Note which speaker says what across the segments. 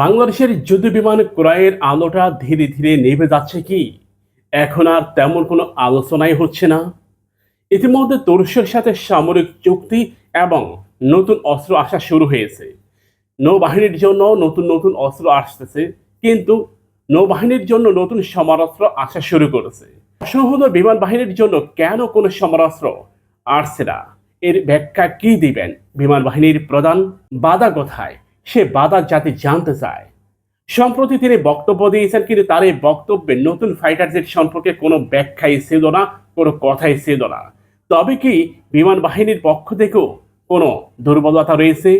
Speaker 1: বাংলাদেশের যুদ্ধ বিমান ক্রয়ের আলোটা ধীরে ধীরে নেভে যাচ্ছে কি? এখন আর তেমন কোনো আলোচনাই হচ্ছে না। ইতিমধ্যে তুরস্কের সাথে সামরিক চুক্তি এবং নতুন অস্ত্র আসা শুরু হয়েছে। নৌবাহিনীর জন্য নতুন নতুন অস্ত্র আসতেছে, কিন্তু নৌবাহিনীর জন্য নতুন সমরাস্ত্র আসা শুরু করেছে। অসংহত বিমান বাহিনীর জন্য কেন কোনো সমরাস্ত্র আসছে না? এর ব্যাখ্যা কি দিবেন বিমান বাহিনীর প্রধান? বাধা কোথায়? সে বাধা জাতি জানতে চায়। সম্প্রতি তিনি বক্তব্য দিয়েছেন, কিন্তু তার এই বক্তব্যে নতুন ফাইটার জেট সম্পর্কে কোনো ব্যাখ্যাই ছিল না, কোনো কথাই ছিল না। তবে কি বিমান বাহিনীর পক্ষ থেকেও কোনো দুর্বলতা রয়েছে?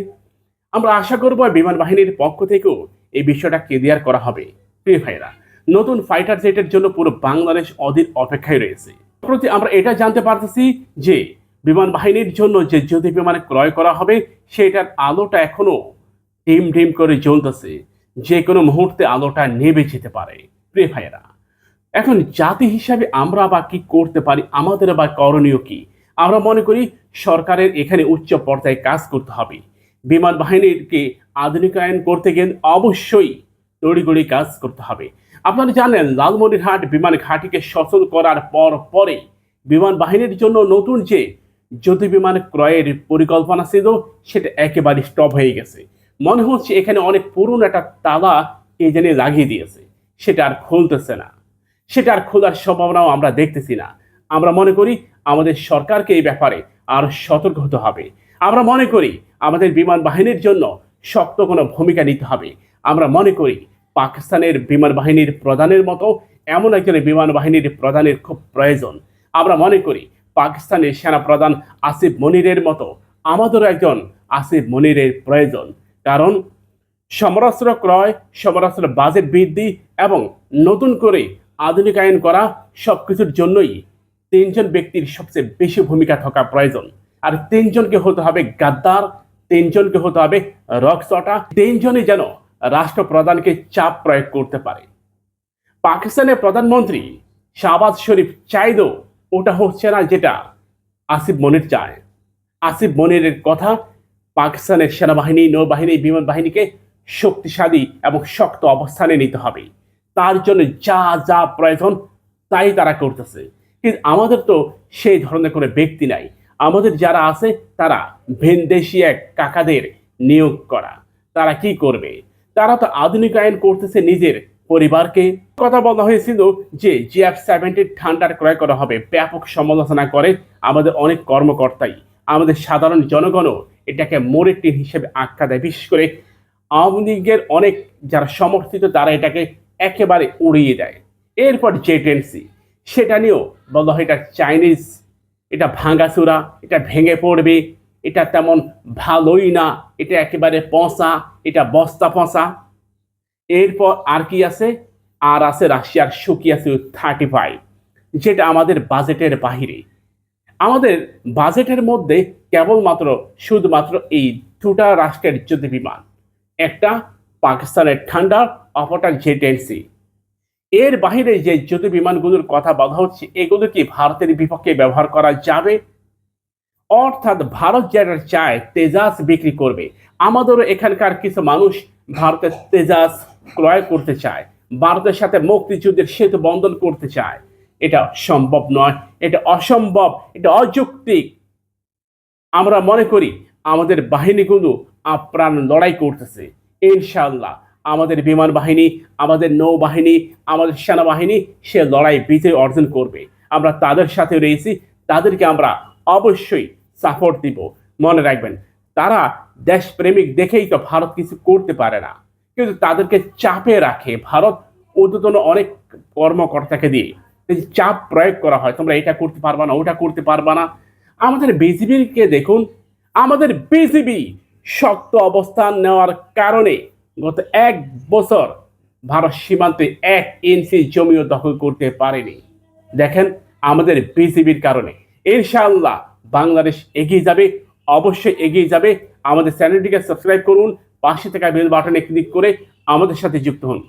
Speaker 1: আমরা আশা করব বিমান বাহিনীর পক্ষ থেকেও এই বিষয়টা ক্লিয়ার করা হবে। প্রিয় ভাইরা নতুন ফাইটার জেটের জন্য পুরো বাংলাদেশ অধীর অপেক্ষায় রয়েছে। প্রতি আমরা এটা জানতে পারতেছি যে বিমান বাহিনীর জন্য যে যুদ্ধ বিমান ক্রয় করা হবে, সেটার আলোটা এখনও টিম টিম করে জ্বলতেছে, যে কোনো মুহূর্তে আলোটা নেবে যেতে পারে। প্রিয় ভাইয়েরা, এখন জাতি হিসাবে আমরা বা কি করতে পারি? আমাদের বা করণীয় কি? আমরা মনে করি সরকারের এখানে উচ্চ পর্যায়ে কাজ করতে হবে। বিমান বাহিনীকে আধুনিকায়ন করতে গেলে অবশ্যই তড়িগড়ি কাজ করতে হবে। আপনারা জানেন, লালমনিরহাট বিমান ঘাঁটিকে সচল করার পর পরে বিমান বাহিনীর জন্য নতুন যে জ্যোতি বিমান ক্রয়ের পরিকল্পনা ছিল, সেটা একেবারে স্টপ হয়ে গেছে। মনে হচ্ছে এখানে অনেক পুরনো একটা তালা কে জানি লাগিয়ে দিয়েছে। সেটা আর খুলতেছে না। সেটা আর খোলার সম্ভাবনাও আমরা দেখতেছি না। আমরা মনে করি আমাদের সরকারকে এই ব্যাপারে আরও সতর্ক হতে হবে। আমরা মনে করি আমাদের বিমান বাহিনীর জন্য শক্ত কোনো ভূমিকা নিতে হবে। আমরা মনে করি পাকিস্তানের বিমান বাহিনীর প্রধানের মতো এমন একজন বিমান বাহিনীর প্রধানের খুব প্রয়োজন। আমরা মনে করি পাকিস্তানের সেনা প্রধান আসিফ মনিরের মতো আমাদেরও একজন আসিফ মনিরের প্রয়োজন। কারণ সমরাস্ত্র ক্রয়, সমরাস্ত্র বাজেট বৃদ্ধি এবং নতুন করে আধুনিকায়ন করা সব কিছুর জন্যই তিনজন ব্যক্তির সবচেয়ে বেশি ভূমিকা থাকা প্রয়োজন। আর তিনজনকে হতে হবে গাদ্দার, তিনজনকে হতে হবে রকসটা তিনজনই যেন রাষ্ট্রপ্রধানকে চাপ প্রয়োগ করতে পারে। পাকিস্তানের প্রধানমন্ত্রী শাহবাজ শরীফ চাইলেও ওটা হচ্ছে না যেটা আসিফ মনির চায়। আসিফ মনিরের কথা পাকিস্তানের সেনাবাহিনী, নৌবাহিনী বিমান বাহিনীকে শক্তিশালী এবং শক্ত অবস্থানে নিতে হবে। তার জন্য যা যা প্রয়োজন তাই তারা করতেছে। কিন্তু আমাদের তো সেই ধরনের কোনো ব্যক্তি নাই। আমাদের যারা আছে, তারা ভিনদেশি এক কাকাদের নিয়োগ করা। তারা কি করবে? তারা তো আধুনিক আধুনিকায়ন করতেছে নিজের পরিবারকে। কথা বলা হয়েছিল যে জিএফ সেভেন্টি ঠান্ডার ক্রয় করা হবে। ব্যাপক সমালোচনা করে আমাদের অনেক কর্মকর্তাই, আমাদের সাধারণ জনগণও এটাকে মোড়ের টিন হিসেবে আখ্যা দেয়। বিশেষ করে আওয়ামী লীগের অনেক যারা সমর্থিত, তারা এটাকে একেবারে উড়িয়ে দেয়। এরপর জেটেন্সি, সেটা নিয়েও বলা হয় এটা চাইনিজ, এটা ভাঙাচুরা এটা ভেঙে পড়বে, এটা তেমন ভালোই না, এটা একেবারে পচা, এটা বস্তা পচা। এরপর আর কি আছে? আর আছে রাশিয়ার সুকিয়াসু থার্টি ফাইভ যেটা আমাদের বাজেটের বাহিরে। আমাদের বাজেটের মধ্যে কেবলমাত্র, শুধুমাত্র এই দুটা রাষ্ট্রের যুদ্ধ বিমান, একটা পাকিস্তানের ঠান্ডার অপরটা জেটেন্সি এর বাহিরে যে যুদ্ধ বিমানগুলোর কথা বলা হচ্ছে, এগুলো কি ভারতের বিপক্ষে ব্যবহার করা যাবে? অর্থাৎ ভারত যেটা চায় তেজাস বিক্রি করবে। আমাদেরও এখানকার কিছু মানুষ ভারতের তেজাস ক্রয় করতে চায়, ভারতের সাথে মুক্তিযুদ্ধের সেতু বন্ধন করতে চায়। এটা সম্ভব নয়, এটা অসম্ভব, এটা অযৌক্তিক। আমরা মনে করি আমাদের বাহিনীগুলো আপ্রাণ লড়াই করতেছে। ইনশাল্লাহ আমাদের বিমান বাহিনী, আমাদের নৌবাহিনী, আমাদের সেনাবাহিনী, সে লড়াই বিজয় অর্জন করবে। আমরা তাদের সাথে রয়েছি, তাদেরকে আমরা অবশ্যই সাপোর্ট দিব। মনে রাখবেন, তারা দেশপ্রেমিক দেখেই তো ভারত কিছু করতে পারে না। কিন্তু তাদেরকে চাপে রাখে। ভারত ঊর্ধ্বতন অনেক কর্মকর্তাকে দিয়ে চাপ প্রয়োগ করা হয়, তোমরা এটা করতে পারবা না, ওটা করতে পারবা না। আমাদের বিজিবিকে দেখুন, আমাদের বিজিবি শক্ত অবস্থান নেওয়ার কারণে গত এক বছর ভারত সীমান্তে এক ইঞ্চি জমিও দখল করতে পারেনি। দেখেন আমাদের বিজিবির কারণে। ইনশাআল্লাহ বাংলাদেশ এগিয়ে যাবে, অবশ্যই এগিয়ে যাবে। আমাদের চ্যানেলটিকে সাবস্ক্রাইব করুন, পাশে থাকা বেল বাটনে ক্লিক করে আমাদের সাথে যুক্ত হন।